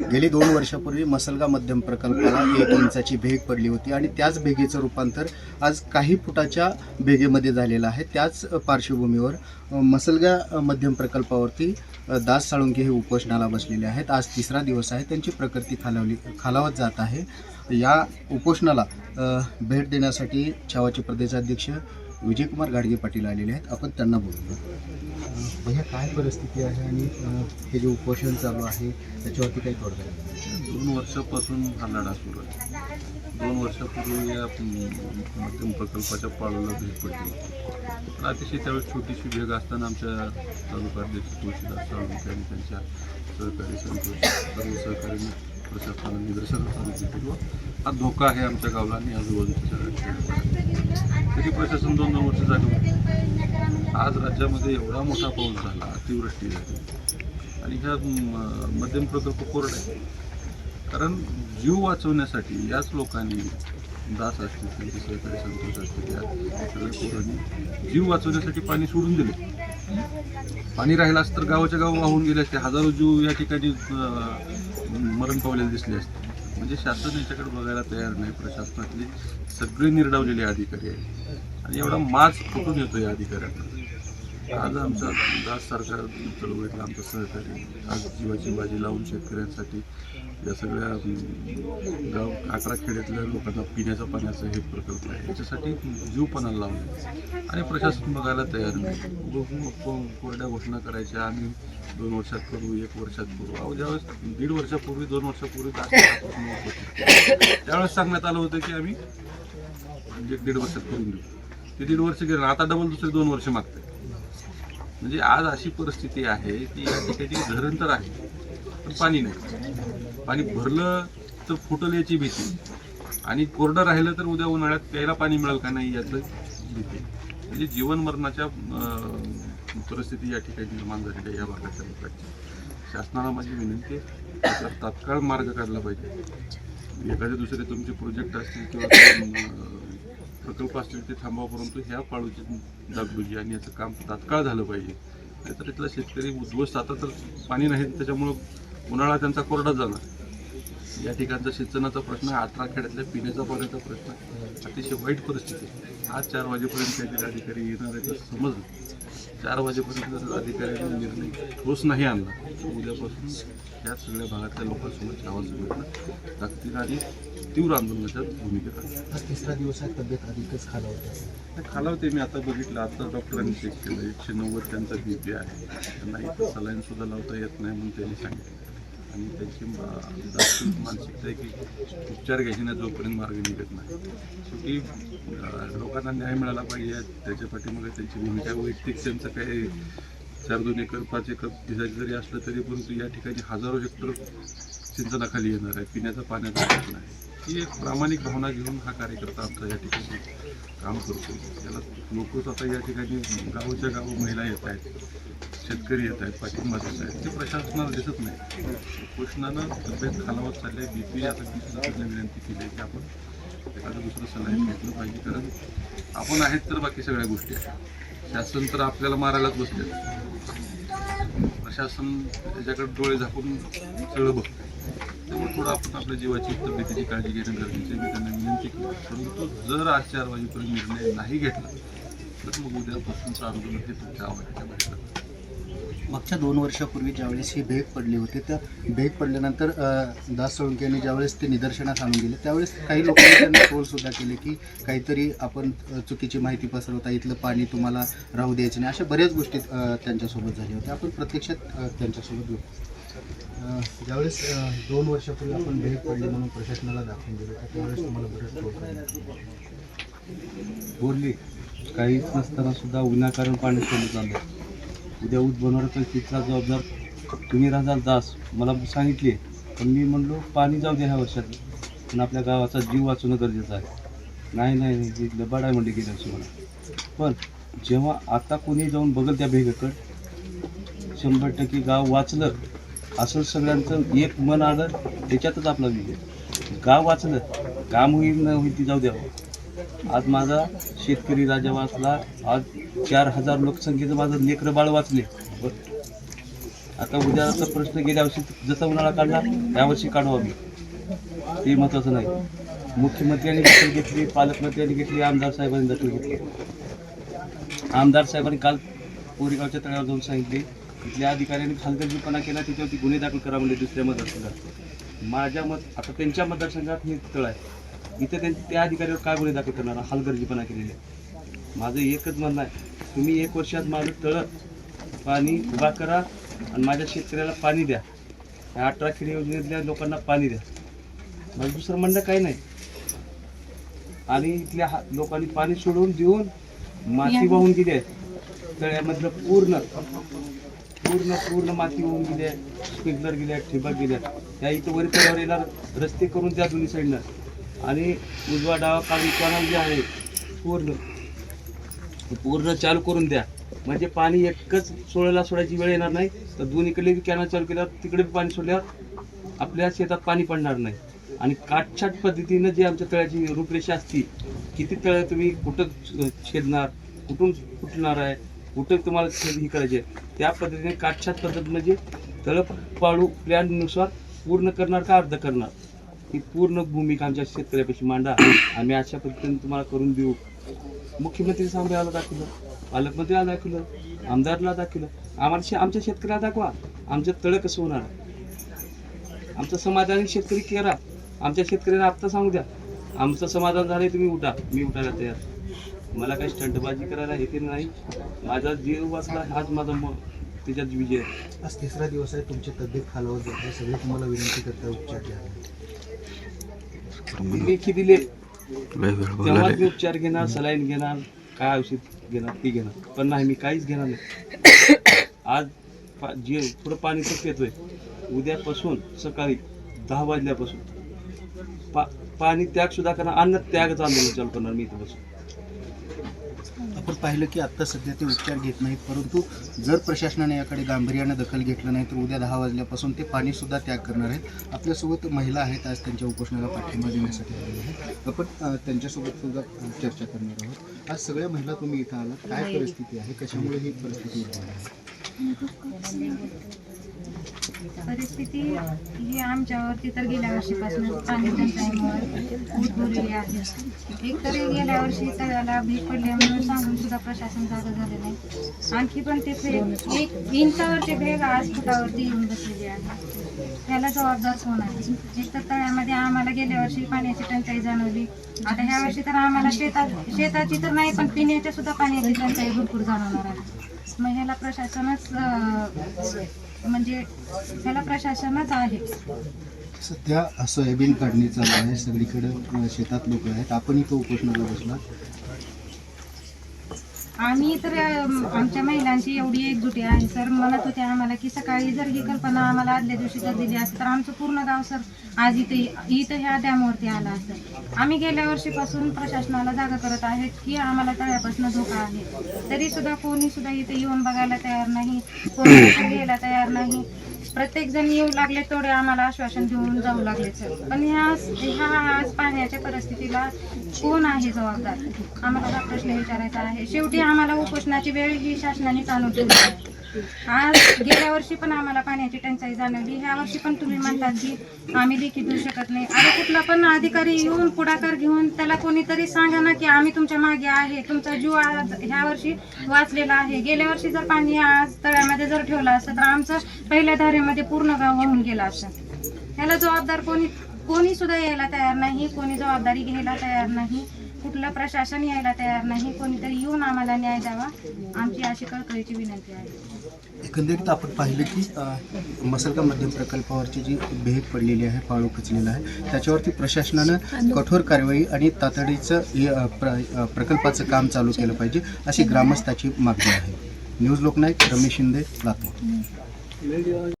गेली दोन वर्षापूर्वी मसलगा मध्यम प्रकल्पाला एक इंचाची भेग पडली होती आणि त्याच भेगेचं रूपांतर आज काही फुटाच्या भेगेमध्ये झालेलं आहे. त्याच पार्श्वभूमीवर मसलगा मध्यम प्रकल्पावरती दास साळुंके हे उपोषणाला बसलेले आहेत. आज तिसरा दिवस आहे. त्यांची प्रकृती खालावली खालावत जात आहे. या उपोषणाला भेट देण्यासाठी छावाचे प्रदेशाध्यक्ष विजयकुमार गाडगे पाटील आलेले आहेत. आपण त्यांना बोलूया. भैया काय परिस्थिती आहे आणि हे जे उपोषण चालू आहे त्याच्यावरती काही तोडगा? दोन वर्षापासून हा लढा सुरू आहे. दोन वर्षापूर्वी या मध्यम प्रकल्पाच्या पाळूला भेट पडली होती. अतिशय त्यावेळेस छोटीशी भेग असताना आमच्या तालुकाध्यक्ष तुळशीदास साळुंके आणि त्यांच्या सहकारी संतोष सर्व सहकार्याने प्रशासनाला निदर्शनास आणून दिली किंवा हा धोका आहे आमच्या गावाला आणि आजूबाजूच्या सगळ्या तरी प्रशासन दोन दोन वर्ष झाली. आज राज्यामध्ये एवढा मोठा पाऊस झाला अतिवृष्टी झाली. आणि ह्या मध्यम प्रकल्प कोरडा आहे कारण जीव वाचवण्यासाठी याच लोकांनी दास असतील त्यांचे सहकारी संतोष असतील या सगळ्या पोरांनी जीव वाचवण्यासाठी पाणी सोडून दिले. पाणी राहिलं असतं तर गावाच्या गाव वाहून गेले असते. हजारो जीव या ठिकाणी मरण पावलेले दिसले असते. म्हणजे शासन याच्याकडे बघायला तयार नाही. प्रशासनातले सगळे निर्डावलेले अधिकारी आहेत. आणि एवढा माज फुटून येतो या अधिकाऱ्यांना. आज आमचा दास सरकार चळवळीतला आमचा सहकारी आज जीवाची बाजी लावून शेतकऱ्यांसाठी या सगळ्या गाव अकरा खेड्यातल्या लोकांना पिण्याचं पाण्याचा हे प्रकल्प आहे. याच्यासाठी जीवपणाला लावले. आणि प्रशासन बघायला तयार नाही. को- कोरड्या घोषणा करायच्या आम्ही दोन वर्षात करू एक वर्षात करू. अहो ज्यावेळेस दीड वर्षापूर्वी दोन वर्षापूर्वी त्यावेळेस सांगण्यात आलं होतं की आम्ही दीड वर्षात करून देऊ. ते दीड वर्ष गेलं आता डबल दुसरे दोन वर्ष मागते म्हणजे आज अशी परिस्थिती आहे की या ठिकाणी धरण तर आहे पण पाणी नाही. पाणी भरलं तर फुटल याची भीती. आणि कोरडं राहिलं तर उद्या उन्हाळ्यात प्यायला पाणी मिळेल का नाही याचं भीती. म्हणजे जीवन मरणाच्या परिस्थिती या ठिकाणी निर्माण झालेली आहे या भागाच्या लोकांची. शासनाला माझी विनंती आहे त्याच्यावर तात्काळ मार्ग काढला पाहिजे. एखादे दुसरे तुमचे प्रोजेक्ट असतील किंवा प्रकल्प असतील ते थांबवा परंतु ह्या पाळूची डागडुजी आणि याचं काम तात्काळ झालं पाहिजे. नाहीतर इथला शेतकरी उद्ध्वस्त आता तर पाणी नाही त्याच्यामुळं उन्हाळा त्यांचा कोरडा जाणार. या ठिकाणचा सिंचनाचा प्रश्न आहे अठरा खेड्यातल्या पिण्याचा पाण्याचा प्रश्न अतिशय वाईट परिस्थिती. आज चार वाजेपर्यंत काहीतरी अधिकारी येणार आहे तर समजलं. चार वाजेपर्यंत जर अधिकाऱ्यांनी निर्णय ठोस नाही आणला तर उद्यापासून या सगळ्या भागातल्या लोकांसमोर आवाज मिळणं लागतील आणि तीव्र आंदोलनाच्या भूमिकेत आहे आज तिसरा दिवस आहे तब्येत अधिकच खालावत खालावते मी आता बघितलं आता डॉक्टरांनी चेक केलं एकशे नव्वद त्यांचा बी पी आहे. त्यांना इथं सलाईन सुद्धा लावता येत नाही म्हणून त्यांनी सांगितलं. आणि त्यांची मानसिकता आहे की उपचार घ्यायचे जोपर्यंत मार्ग निघत नाही. शेवटी लोकांना न्याय मिळाला पाहिजे त्याच्या पाठीमागे त्यांची भूमिका वैयक्तिक त्यांचं काही चार दोन एकर पाच एकर भिजायचं जरी असलं तरी परंतु या ठिकाणी हजारो हेक्टर सिंचनाखाली येणार आहे पिण्याचा पाण्याचा प्रश्न आहे. ही एक प्रामाणिक भावना घेऊन हा कार्यकर्ता आमचा या ठिकाणी काम करतो. त्याला लोकच आता या ठिकाणी गावच्या गाव महिला येत आहेत शेतकरी येत आहेत पाठिंबा देत आहेत. ते प्रशासनाला दिसत नाही. उपोषणानं तब्येत खालावत चालली बी पी आता त्यांना विनंती केली आहे की आपण एखादा दुसरं सलाईन घेतलं पाहिजे. कारण आपण आहेत तर बाकी सगळ्या गोष्टी आहेत. शासन तर आपल्याला मारायलाच बसले प्रशासन त्याच्याकडे डोळे झाकून सगळं बघतं त्यामुळे थोडं आपण आपल्या जीवाची तब्येतीची काळजी घेणं गरजेचं आहे. मी त्यांना विनंती केली. परंतु जर आज चार वाजेपर्यंत निर्णय नाही घेतला तर मग उद्यापासूनचं आंदोलन हे तुमच्या आवाजाच्या बाहेर मागच्या दोन वर्षापूर्वी ज्यावेळेस ही भेग पडली होती त्या भेग पडल्यानंतर दास सोळंके यांनी ज्यावेळेस ते निदर्शनास आणून दिले त्यावेळेस काही लोकांनी त्यांना टोलसुद्धा केले की काहीतरी आपण चुकीची माहिती पसरवता इथलं पाणी तुम्हाला राहू द्यायचं नाही अशा बऱ्याच गोष्टी त्यांच्यासोबत झाल्या होत्या. आपण प्रत्यक्षात त्यांच्यासोबत घेऊ ज्यावेळेस दोन वर्षापूर्वी आपण भेट पडली म्हणून प्रशासनाला दाखवून दिलं तर त्यावेळेस तुम्हाला बरंच बोलली काहीच नसताना सुद्धा विनाकारण पाणी सोडलं चाललं. उद्या ऊस बनवण्याचा तर तिथला जबाबदार तुम्ही राहणार दास मला सांगितले. पण मी म्हणलो पाणी जाऊ दे ह्या वर्षात. पण आपल्या गावाचा जीव वाचवणं गरजेचं आहे. नाही नाही नाही ही लबाड आहे म्हणले गेल्या वर्षी मला. पण जेव्हा आता कोणी जाऊन बघल त्या भेगाकडे शंभर टक्के गाव वाचलं. असं सगळ्यांचं एक मन आलं त्याच्यातच आपला विजय. गाव वाचलं काम होईल न होईल ती जाऊ द्यावं आज माझा शेतकरी राजा वाचला आज चार हजार लोकसंख्येचं माझं लेकरं बाळ वाचले. आता उद्याचा प्रश्न गेल्या वर्षी जसा उन्हाळा काढला यावर्षी काढू आम्ही. ते महत्वाचं नाही. मुख्यमंत्र्यांनी दखल घेतली पालकमंत्र्यांनी घेतली आमदार साहेबांनी दखल घेतली. आमदार साहेबांनी काल पोरीगावच्या तळ्यावर जाऊन सांगितले इथल्या अधिकाऱ्यांनी हलगर्जीपणा केला त्याच्यावरती गुन्हे दाखल करा म्हणजे दुसऱ्या मतदारसंघात. माझ्या मत आता त्यांच्या मतदारसंघात हे तळ आहे. इथे त्यां- त्या अधिकाऱ्यावर काय गुन्हे दाखल करणार? हलगर्जीपणा केलेले माझं एकच म्हणणं आहे तुम्ही एक वर्षात माझं तळ पाणी उभा करा आणि माझ्या शेतकऱ्याला पाणी द्या. या अठरा खेडी योजनेतल्या लोकांना पाणी द्या. माझं दुसरं म्हणणं काही नाही. आणि इथल्या हा- लोकांनी पाणी सोडून देऊन माती वाहून गेली आहे. तळ्यामधलं पूर्ण पूर्ण पूर्ण माती होऊन गेली आहे. स्प्रिंकलर गेल्या ठिबक गेल्या त्या इथं वरी येणार रस्ते करून द्या दोन्ही साईडनं आणि उजवा डावा काढून कॉनल जे आहे पूर्ण. पूर्ण चालू करून द्या. म्हणजे पाणी एकच सोडायला सोडायची वेळ येणार नाही. तर दोन्हीकडे बी कॅनल चालू केल्यावर तिकडे बी पाणी सोडल्यावर आपल्या शेतात पाणी पडणार नाही. आणि काटछाट पद्धतीनं जे आमच्या तळ्याची रूपरेषा असती किती तळ्या तुम्ही कुठं छेदणार कुठून फुटणार आहे कुठं तुम्हाला छेद ही करायची आहे? त्या पद्धतीने काटछाट पद्धत म्हणजे तळप पाळू प्लॅननुसार पूर्ण करणार का अर्ध करणार? ही पूर्ण भूमिका आमच्या शेतकऱ्यापाशी मांडा. आम्ही अशा पद्धतीने तुम्हाला करून देऊ. मुख्यमंत्री सांभाळायला दाखवलं पालकमंत्र्याला दाखवलं आमदारला दाखवलं. आम्हाला आमच्या शेतकऱ्याला दाखवा. आमचं तळ कसं होणार? आमचं समाधानी शेतकरी करा. आमच्या शेतकऱ्याला आत्ता सांगू द्या. आमचं समाधान झालंय तुम्ही उठा. मी उठायला तयार. मला काही स्टंटबाजी करायला येते नाही. माझा जीव वाचला हाच माझा म त्याच्यात विजय. आज तिसरा दिवस आहे तुमची तब्येत खालावत जाते सगळे तुम्हाला विनंती करता उपचार घ्या. लेखी दिले. तेव्हा मी उपचार घेणार सलाईन घेणार काय औषध घेणार ती घेणार. पण नाही मी काहीच घेणार नाही. आज पा- जे थोडं पाणी तर येतोय उद्यापासून सकाळी दहा वाजल्यापासून पा पाणी त्याग सुद्धा करणार अन्न त्यागच आंदोलन चालू करणार मी इथं बसून. आपण पाहिलं की आता सध्या ते उपचार घेत नाहीत परंतु जर प्रशासनाने याकडे गांभीर्यानं दखल घेतलं नाही तर उद्या दहा वाजल्यापासून ते पाणी सुद्धा त्याग करणार आहेत. आपल्यासोबत महिला आहेत आज त्यांच्या उपोषणाला पाठिंबा देण्यासाठी आलेल्या आहेत. आपण त्यांच्यासोबत सुद्धा चर्चा करणार आहोत. आज सगळ्या महिला तुम्ही इथं आलात. काय परिस्थिती आहे? कशामुळे ही परिस्थिती आहे परिस्थिती ही आमच्यावरती तर गेल्या वर्षीपासून पाणी टंचाईमुळे उद्भवलेली आहे. एक तरी गेल्या वर्षी तळ्याला भीक पडल्यामुळे सांगून सुद्धा प्रशासन जागा झाले नाही. आणखी पण ते भेग एक इंचावरचे भेग आज फुटावरती येऊन बसलेली आहे. ह्याला जबाबदार कोण आहे? एक तर तळ्यामध्ये आम्हाला गेल्या वर्षी पाण्याची टंचाई जाणवली. आता ह्या वर्षी तर आम्हाला शेतात शेताची तर नाही पण पिण्याच्या सुद्धा पाण्याची टंचाई भरपूर जाणवणार आहे. मग ह्याला प्रशासनच अं, म्हणजे ह्याला प्रशासनच आहे. सध्या सोयाबीन काढणी चालू आहे सगळीकडे शेतात लोक आहेत. आपणही तो उपोषणाला बसला. आम्ही तर आमच्या महिलांची एवढी एकजुटी आहे सर. म्हणत होते आम्हाला की सकाळी जर ही कल्पना आम्हाला आदल्या दिवशी जर दिली असती तर आमचं पूर्ण गाव सर आज इथे इथं ह्या डॅमवरती आला असतं. आम्ही गेल्या वर्षीपासून प्रशासनाला जागा करत आहेत की आम्हाला तळ्यापासून धोका आहे. तरी सुद्धा कोणी सुद्धा इथे येऊन बघायला तयार नाही कोणी दखल घ्यायला तयार नाही. प्रत्येक जण येऊ लागले तेवढे आम्हाला आश्वासन देऊन जाऊ लागले सर. पण ह्या ह्या आज पाण्याच्या परिस्थितीला कोण आहे जबाबदार? आम्हाला हा प्रश्न विचारायचा आहे. शेवटी आम्हाला उपोषणाची वेळ ही शासनाने चालू ठेवली. आहे आज गेल्या वर्षी पण आम्हाला पाण्याची टंचाई जाणवली. ह्या वर्षी पण तुम्ही म्हणतात की आम्ही देखील देऊ शकत नाही. अरे कुठला पण अधिकारी येऊन पुढाकार घेऊन त्याला कोणीतरी सांगा ना की आम्ही तुमच्या मागे आहे. तुमचा जीव आज ह्या वर्षी वाचलेला आहे. गेल्या वर्षी जर पाणी आज तळ्यामध्ये जर ठेवलं असतं तर आमचं पहिल्या धारेमध्ये पूर्ण गाव वाहून गेला असतं. ह्याला जबाबदार कोणी कोणी सुद्धा यायला तयार नाही. कोणी जबाबदारी घ्यायला तयार नाही. कुठलं प्रशासन यायला तयार नाही कोणीतरी येऊन आम्हाला न्याय द्यावा. आमची अशी कळकळीची विनंती आहे. एकंदरीत आपण पाहिलं की अ, मसलगा मध्यम प्रकल्पावरची जी भेट पडलेली आहे पाळू खचलेला आहे त्याच्यावरती प्रशासनानं कठोर कारवाई आणि तातडीचं हे, अ, प्र अ, प्रकल्पाचं काम चालू केलं पाहिजे अशी ग्रामस्थाची मागणी आहे. न्यूज लोकनायक रमेश शिंदे लातूर.